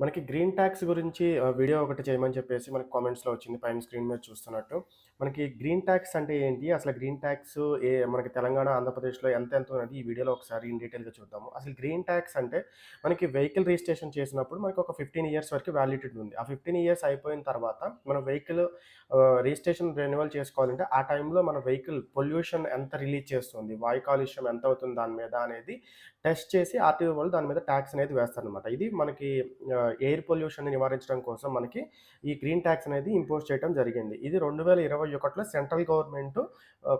మనకి green tax గురించి video ఒకటి చేయమని చెప్పేసి మనకి కామెంట్స్‌లో వచ్చింది పైన స్క్రీన్ మీద చూస్తున్నట్టు. మనకి గ్రీన్ ట్యాక్స్ అంటే ఏంటి? అసలు గ్రీన్ ట్యాక్స్ ఏ మనకి తెలంగాణ, ఆంధ్రప్రదేశ్‌లో ఎంత ఉన్నది ఈ వీడియోలో ఒకసారి ఇన్ డీటెయిల్‌గా చూద్దాము. అసలు గ్రీన్ ట్యాక్స్ అంటే మనకి వెహికల్ రిజిస్ట్రేషన్ చేసినప్పుడు మనకి ఒక 15 ఇయర్స్ వరకు వ్యాలిడిటీ ఉంది. ఆ 15 ఇయర్స్ అయిపోయిన తర్వాత మనం వెహికల్ రిజిస్ట్రేషన్ రెన్యువల్ చేసుకోవాలంటే ఆ టైంలో మన వెహికల్ పొల్యూషన్ ఎంత రిలీజ్ చేస్తుంది, వాయు కాలుష్యం ఎంత అవుతుంది దాని మీద అనేది టెస్ట్ చేసి ఆర్‌టీఓ వాళ్ళు దాని మీద ట్యాక్స్ అనేది వేస్తారనమాట. ఇది మనకి ఎయిర్ పొల్యూషన్‌ని నివారించడం కోసం మనకి ఈ గ్రీన్ ట్యాక్స్ అనేది ఇంపోజ్ చేయడం జరిగింది. ఇది 2021లో సెంట్రల్ గవర్నమెంట్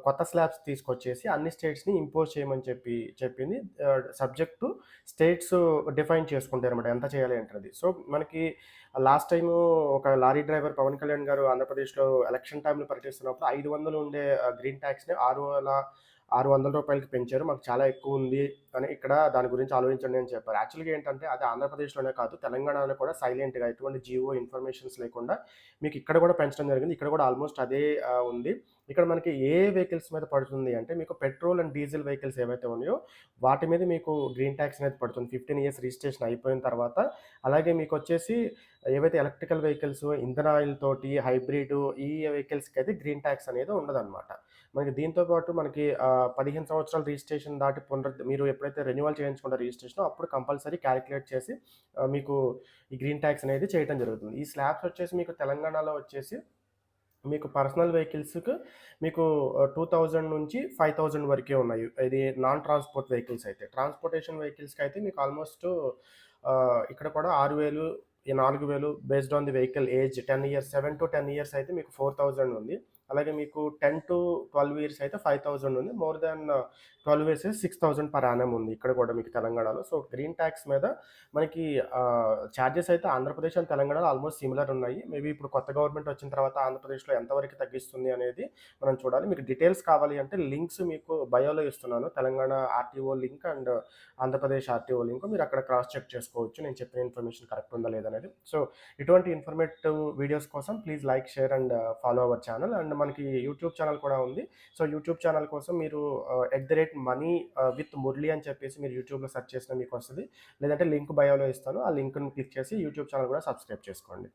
కొత్త స్లాబ్స్ తీసుకొచ్చేసి అన్ని స్టేట్స్‌ని ఇంపోజ్ చేయమని చెప్పి చెప్పింది. సబ్జెక్ట్ టు స్టేట్స్ డిఫైన్ చేసుకుంటారనమాట. ఎంత చేయాలి అంటది సో, మనకి లాస్ట్ టైము ఒక లారీ డ్రైవర్ పవన్ కళ్యాణ్ గారు ఆంధ్రప్రదేశ్‌లో ఎలక్షన్ టైంలో పర్యటిస్తున్నప్పుడు 500 ఉండే గ్రీన్ ట్యాక్స్‌ని ఆరు వేల ఆరు వందల రూపాయలకి పెంచారు. మాకు చాలా ఎక్కువ ఉంది అని ఇక్కడ దాని గురించి ఆలోచించండి అని చెప్పారు. యాక్చువల్‌గా ఏంటంటే అది ఆంధ్రప్రదేశ్‌లోనే కాదు తెలంగాణలో కూడా సైలెంట్‌గా ఎటువంటి జియో ఇన్ఫర్మేషన్స్ లేకుండా మీకు ఇక్కడ కూడా పెంచడం జరిగింది. ఇక్కడ కూడా ఆల్మోస్ట్ అదే ఉంది. ఇక్కడ మనకి ఏ వెహికల్స్ మీద పడుతుంది అంటే మీకు పెట్రోల్ అండ్ డీజిల్ వెహికల్స్ ఏవైతే ఉన్నాయో వాటి మీద మీకు గ్రీన్ ట్యాక్స్ అనేది పడుతుంది. 15 ఇయర్స్ రిజిస్ట్రేషన్ అయిపోయిన తర్వాత. అలాగే మీకొచ్చేసి ఏవైతే ఎలక్ట్రికల్ వెహికల్స్, ఇంధన ఆయిల్ తోటి హైబ్రిడ్ ఈ వెహికల్స్కి అయితే గ్రీన్ ట్యాక్స్ అనేది ఉండదన్నమాట మనకి దీంతో పాటు మనకి పదిహేను సంవత్సరాల రిజిస్ట్రేషన్ దాటి పునర్ మీరు ఎప్పుడైతే రెన్యువల్ చేయించుకుంటారు రిజిస్ట్రేషన్ అప్పుడు కంపల్సరీ క్యాలిక్యులేట్ చేసి మీకు ఈ గ్రీన్ ట్యాక్స్ అనేది చేయటం జరుగుతుంది. ఈ స్లాబ్స్ వచ్చేసి మీకు తెలంగాణలో వచ్చేసి మీకు పర్సనల్ వెహికల్స్‌కి మీకు టూ థౌజండ్ నుంచి 5000 వరకే ఉన్నాయి. ఇది నాన్ ట్రాన్స్‌పోర్ట్ వెహికల్స్ అయితే. ట్రాన్స్‌పోర్టేషన్ వెహికల్స్కి అయితే మీకు ఆల్మోస్ట్ ఇక్కడ కూడా 6000 ఈ 4000 based on the vehicle age 10 years 7-10 years అయితే మీకు 4000 ఉంది. అలాగే మీకు 10-12 ఇయర్స్ అయితే 5000 ఉంది. మోర్ దాన్ 12 ఇయర్స్ అయితే 6000 పర్ యానమ్ ఉంది. ఇక్కడ కూడా మీకు తెలంగాణలో. సో, గ్రీన్ ట్యాక్స్ మీద మనకి ఛార్జెస్ చార్జెస్ అయితే ఆంధ్రప్రదేశ్ అండ్ తెలంగాణలో ఆల్మోస్ట్ సిమిలర్ ఉన్నాయి. మేబీ ఇప్పుడు కొత్త గవర్నమెంట్ వచ్చిన తర్వాత ఆంధ్రప్రదేశ్‌లో ఎంతవరకు తగ్గిస్తుంది అనేది మనం చూడాలి. మీకు డీటెయిల్స్ కావాలి అంటే లింక్స్ మీకు బయోలో ఇస్తున్నాను. Telangana RTO link and Andhra Pradesh RTO link మీరు అక్కడ క్రాస్ చెక్ చేసుకోవచ్చు. నేను చెప్పిన ఇన్ఫర్మేషన్ కరెక్ట్ ఉందా లేదనేది సో, ఇటువంటి ఇన్ఫర్మేటివ్ వీడియోస్ కోసం please like, share and follow our channel. And మనకి యూట్యూబ్ ఛానల్ కూడా ఉంది. సో, యూట్యూబ్ ఛానల్ కోసం మీరు at the rate money with Murali అని చెప్పేసి మీరు యూట్యూబ్‌లో సెర్చ్ చేసినా వస్తుంది లేదంటే లింక్ బయోలో ఇస్తాను. ఆ లింక్‌ని క్లిక్ చేసి యూట్యూబ్ ఛానల్ కూడా సబ్స్క్రైబ్ చేసుకోండి.